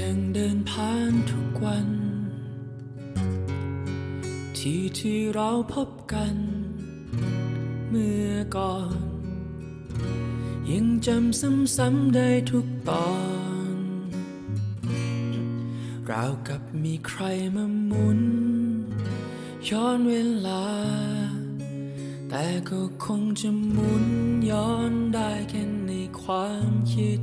ยังเดินผ่านทุกวัน ที่ที่เราพบกัน เมื่อก่อน ยังจำซ้ำๆได้ทุกตอนราวกับมีใครมาหมุน ย้อนเวลา แต่ก็คงจะหมุนย้อนได้แค่ในความคิด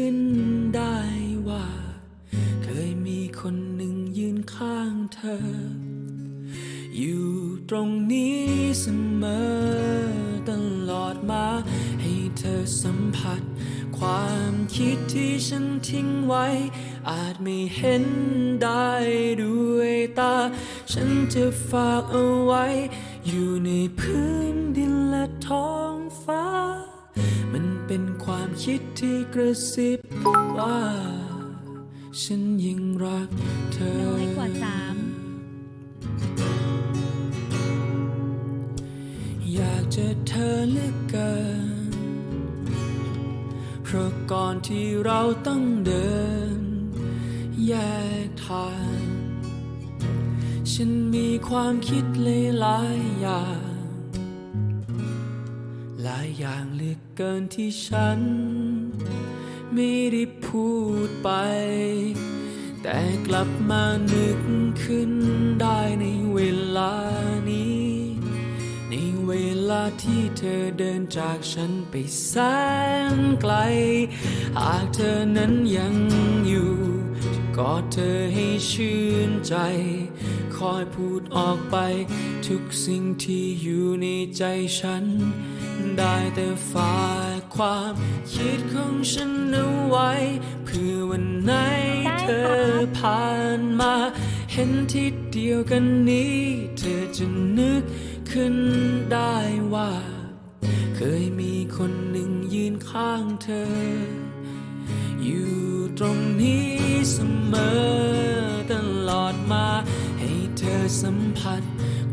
ขึ้นได้ว่า เคยมีคนหนึ่งยืนข้างเธอ อยู่ตรงนี้เสมอตลอดมา ให้เธอสัมผัส ความคิดที่ฉันทิ้งไว้ อาจไม่เห็นได้ด้วยตา ฉันจะฝากเอาไว้ อยู่ในพื้นดินและท้องฟ้า เป็นความคิดที่กระซิบว่า ฉันยังรักเธอน้อยกว่าสามอยากเจอเธอเหลือเกินเพราะก่อนที่เราต้องเดิน แยกทาง ฉันมีความคิดหลายๆอย่างหลายอย่างเหลือเกินที่ฉัน ไม่ได้พูดไป แต่กลับมานึกขึ้นได้ในเวลานี้ ในเวลาที่เธอเดินจากฉันไปแสนไกล หากเธอนั้นยังอยู่กอดเธอให้ชื่นใจ คอยพูดออกไป ทุกสิ่งที่อยู่ในใจฉัน ได้แต่ฝากความคิดของฉันเอาไว้ เพื่อวันไหนเธอผ่านมา เห็นที่เดียวกันนี้ เธอจะนึกขึ้นได้ว่า เคยมีคนหนึ่งยืนข้างเธอ อยู่ตรงนี้เสมอตลอดมา ให้เธอสัมผัส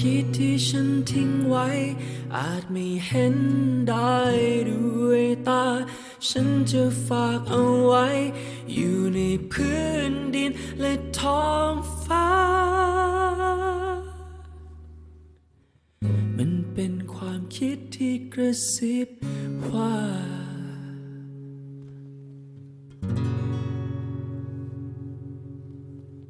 คิดที่ฉันทิ้งไว้ อาจไม่เห็นได้ด้วยตา ฉันจะฝากเอาไว้ อยู่ในพื้นดินและท้องฟ้า มันเป็นความคิดที่กระซิบว่า